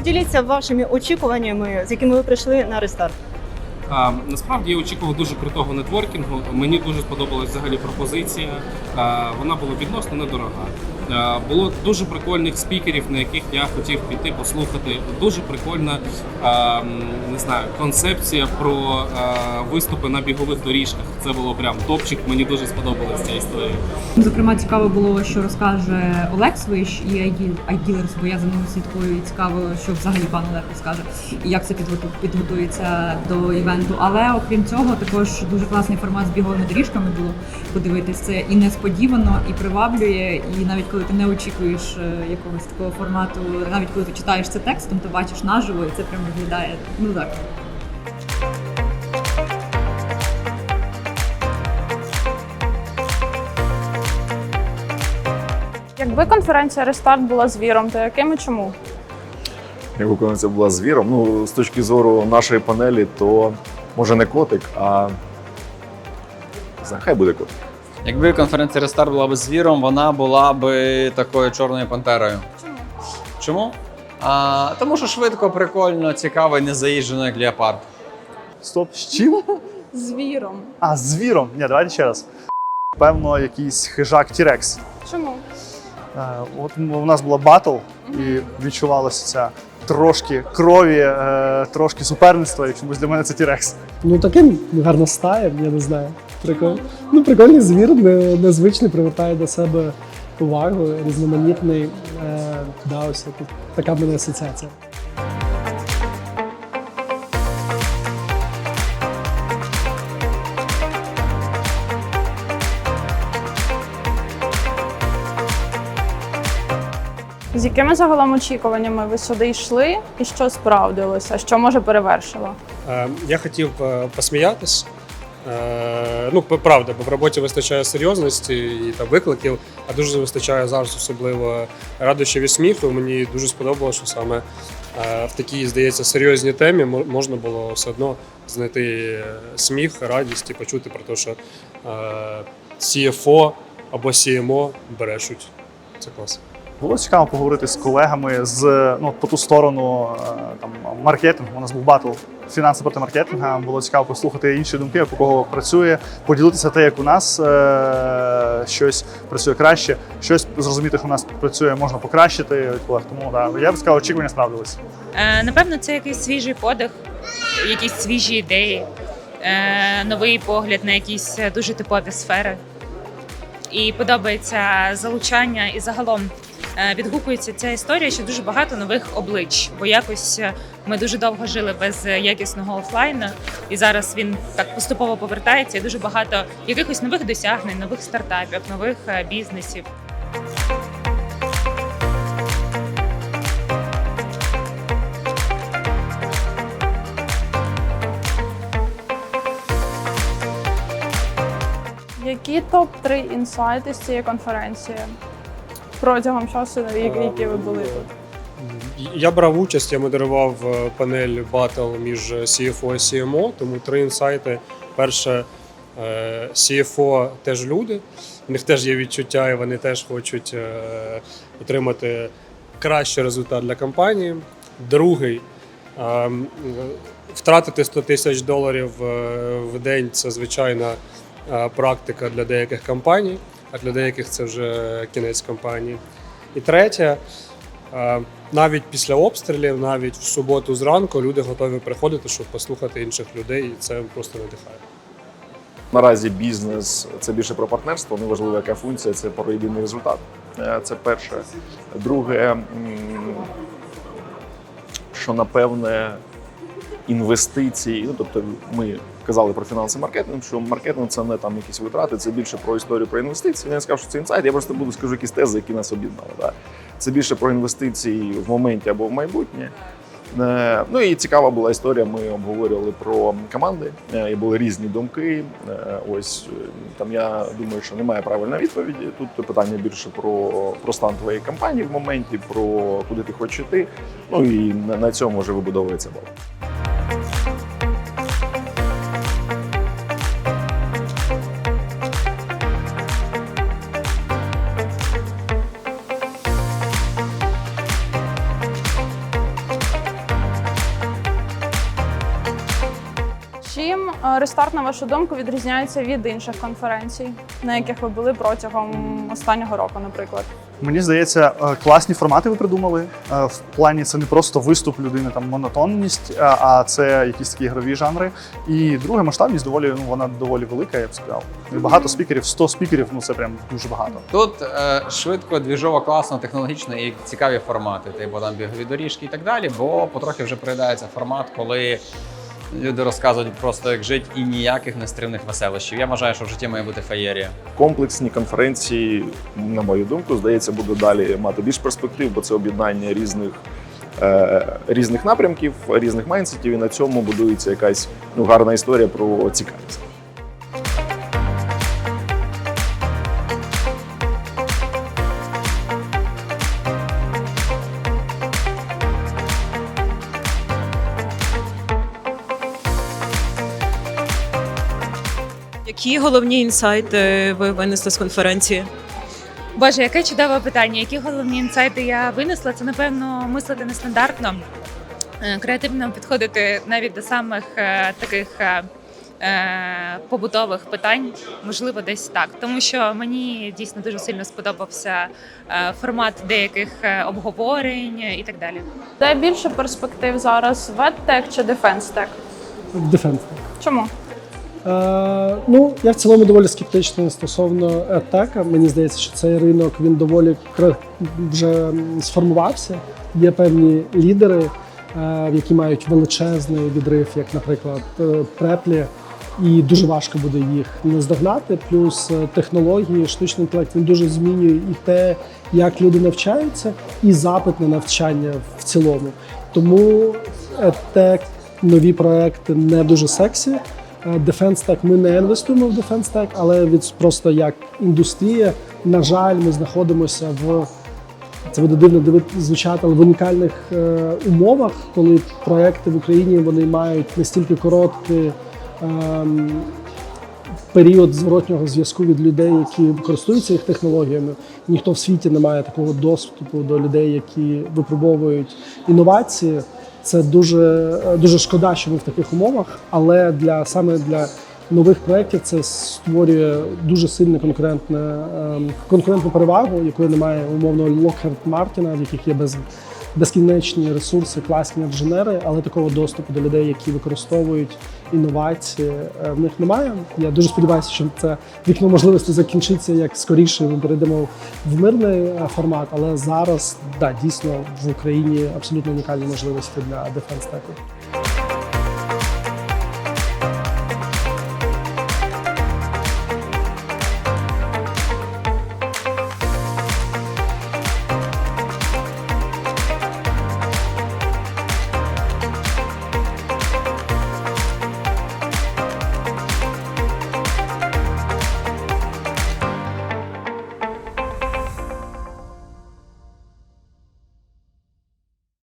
Поділіться вашими очікуваннями, з якими ви прийшли на рестарт. Насправді я очікував дуже крутого нетворкінгу. Мені дуже сподобалась взагалі пропозиція. Вона була відносно недорога. А, було дуже прикольних спікерів, на яких я хотів піти послухати. Дуже прикольна не знаю, концепція про виступи на бігових доріжках. Це було прям топчик. Мені дуже сподобалася ця історія. Зокрема, цікаво було, що розкаже Олег Свищ і iDealers, бо я за ним слідкую і цікаво, що взагалі пан Олег розкаже, і як це підготу- підготується до івенту. Але окрім цього, також дуже класний формат з біговими доріжками було подивитись. Це і несподівано, і приваблює. І навіть коли ти не очікуєш е, якогось такого формату, навіть коли ти читаєш це текстом, ти бачиш наживо, і це прям виглядає ну так. Якби конференція Рестарт була з віром, то яким і чому? Якби конференція була з віром. Ну, з точки зору нашої панелі, то може не котик, а не хай буде котик. Якби конференція Рестарт була б з віром, вона була б такою чорною пантерою. Чому? Чому? А, тому що швидко, прикольно, цікаво і не заїжджено, як леопард. Стоп, з чим? З віром. А, з віром. Ні, давайте ще раз. Певно, якийсь хижак Тірекс. Чому? Е, От у нас була батл, і відчувалося ця трошки крові, е, трошки суперництва, і чомусь для мене це Тірекс. Ну таким гарно стає, я не знаю. Прикольно. Ну, прикольний звір, незвичний, привертає до себе увагу, різноманітний. Е, да, ось така в мене асоціація. З якими загалом очікуваннями ви сюди йшли і що справдилося? Що може перевершило? Е, Я хотів е, посміятись. Е, Ну, правда, бо в роботі вистачає серйозності і там викликів, а дуже вистачає зараз особливо радощів і сміху. Мені дуже сподобалося, що саме е, в такій, здається, серйозній темі можна було все одно знайти е, сміх, радість і почути про те, що CFO або CMO брешуть. Це клас. Було цікаво поговорити з колегами з ну, по ту сторону е, там, маркетингу. У нас був батл фінанси проти маркетинга. Було цікаво послухати інші думки, у кого працює, поділитися те, як у нас е, щось працює краще, щось зрозуміти, що у нас працює, можна покращити колег. Тому да, я б сказав, очікування справдились. Е, Напевно, це якийсь свіжий подих, якісь свіжі ідеї, новий погляд на якісь дуже типові сфери. І подобається залучання, і загалом відгукується ця історія, що дуже багато нових облич. Бо якось е, ми дуже довго жили без якісного офлайну, і зараз він так поступово повертається. І дуже багато якихось нових досягнень, нових стартапів, нових е, бізнесів. Які топ-3 інсайти з цієї конференції протягом часу, які ви були тут? Я брав участь, я модерував е, панель батл між CFO і CMO, тому три інсайти. Перше, е, CFO теж люди, в них теж є відчуття, і вони теж хочуть е, отримати кращий результат для компанії. Другий, е, втратити 100 тисяч доларів е, в день це звичайна е, практика для деяких компаній, а для деяких це вже кінець компанії. І третє, Е, Навіть після обстрілів, навіть в суботу зранку люди готові приходити, щоб послухати інших людей, і це просто надихає. Наразі бізнес це більше про партнерство, неважливо, яка функція, це про єдиний результат. Е, Це перше. Друге, що напевне інвестиції, ну тобто ми казали про фінанси маркетинг, що маркетинг це не там якісь витрати, це більше про історію про інвестиції. Я не скажу, що це інсайт, я просто буду скажу якісь тези, які нас об'єднали. Да? Це більше про інвестиції в моменті або в майбутнє. Е, Ну і цікава була історія. Ми обговорювали про команди, е, і були різні думки. Е, Ось там я думаю, що немає правильної відповіді. Тут питання більше про, про стан твоєї компанії в моменті, про куди ти хочеш йти. Ну і на, цьому вже вибудовується бал. Рестарт, на вашу думку, відрізняється від інших конференцій, на яких ви були протягом останнього року, наприклад? Мені здається, е, класні формати ви придумали. Е, В плані це не просто виступ людини, там монотонність, а- це якісь такі ігрові жанри. І друге, масштабність доволі ну вона доволі велика, я б сказав. Багато спікерів, 100 спікерів, ну це прям дуже багато. Тут е, швидко, двіжово, класно, технологічно і цікаві формати, типу там бігові доріжки і так далі, бо потрохи вже приїдається формат, коли люди розказують просто як жить і ніяких нестримних веселощів. Я вважаю, що в житті має бути феєрія. Комплексні конференції, на мою думку, здається, буде далі мати більш перспектив, бо це об'єднання різних. е, Різних напрямків, різних майнсетів, і на цьому будується якась ну гарна історія про цікавість. Які головні інсайти ви винесли з конференції? Боже, яке чудове питання. Які головні інсайти я винесла? Це напевно мислити нестандартно, е, креативно підходити навіть до самих е, таких е, побутових питань, можливо, десь так. Тому що мені дійсно дуже сильно сподобався формат деяких обговорень і так далі. Де більше перспектив зараз VedTech чи DefenseTech? Defense. Чому? Е, ну, я в цілому доволі скептичний стосовно етека. Мені здається, що цей ринок він доволі вже сформувався. Є певні лідери, е, які мають величезний відрив, як, наприклад, Преплі. І дуже важко буде їх наздогнати. Плюс е, технології, штучний інтелект він дуже змінює і те, як люди навчаються, і запит на навчання в цілому. Тому етек, нові проекти не дуже сексі. Е, Defense Tech ми не інвестуємо в Defense Tech, але від просто як індустрія, на жаль, ми знаходимося в це буде дивно звучати, але в унікальних е, умовах, коли проекти в Україні вони мають настільки короткий ем, період зворотнього зв'язку від людей, які користуються їх технологіями. Ніхто в світі не має такого доступу до людей, які випробовують інновації. Це дуже, дуже шкода, що ми в таких умовах, але для саме для нових проєктів це створює дуже сильну конкурентне, ем, конкурентну перевагу, якої немає умовно Lockheed Martin, в яких є без, безкінечні ресурси, класні інженери, але такого доступу до людей, які використовують інновації, е, в них немає. Я дуже сподіваюся, що це вікно можливості закінчиться як скоріше. Ми перейдемо в мирний е, формат, але зараз да дійсно в Україні абсолютно унікальні можливості для Tech.